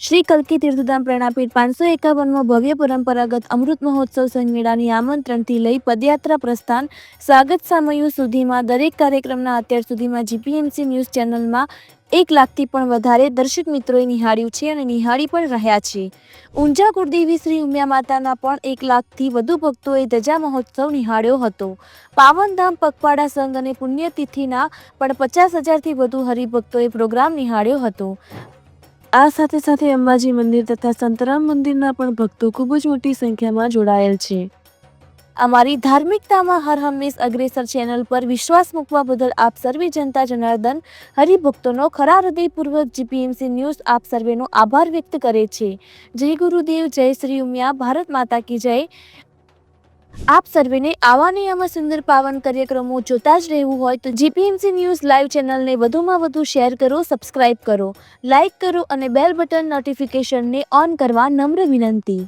Shri કલ્કી તીર્થધામ પ્રેરણાપીઠ પાંચસો એકાવનમાં ભવ્ય પરંપરાગત અમૃત મહોત્સવ સંમેળાની આમંત્રણથી લઈ પદયાત્રા પ્રસ્થાન સ્વાગત સામયું સુધીમાં દરેક કાર્યક્રમના અત્યાર સુધીમાં જીપીએમસી ન્યૂઝ ચેનલમાં એક લાખથી પણ વધારે દર્શક મિત્રોએ નિહાળ્યું છે અને નિહાળી પણ રહ્યા છે. ઊંઝા કુળદેવી શ્રી ઉમિયા માતાના પણ એક લાખથી વધુ ભક્તોએ ધજા મહોત્સવ નિહાળ્યો હતો. પાવનધામ પગપાળા સંઘ અને પુણ્યતિથિના પણ પચાસ હજારથી વધુ હરિભક્તોએ પ્રોગ્રામ નિહાળ્યો હતો. આ સાથે સાથે અંબાજી મંદિર તથા સંતરામ મંદિરના પણ ભક્તો ખૂબ જ મોટી સંખ્યામાં જોડાયેલ છે. અમારી ધાર્મિકતામાં હર હંમેશ અગ્રેસર ચેનલ પર વિશ્વાસ મૂકવા બદલ આપ સર્વે જનતા જનાર્દન હરિભક્તોનો ખરા હૃદયપૂર્વક જીપીએમસી ન્યૂઝ આપ સર્વેનો આભાર વ્યક્ત કરે છે. જય ગુરુદેવ, જય શ્રી ઉમિયા, ભારત માતા કી જય. આપ સર્વેને આવા ને આવા સુંદર પાવન કાર્યક્રમો જોતા જ રહેવું હોય તો જીપીએમસી ન્યૂઝ લાઈવ ચેનલને વધુમાં વધુ શેર કરો, સબસ્ક્રાઇબ કરો લાઇક કરો અને બેલ બટન નોટિફિકેશનને ઓન કરવા નમ્ર વિનંતી.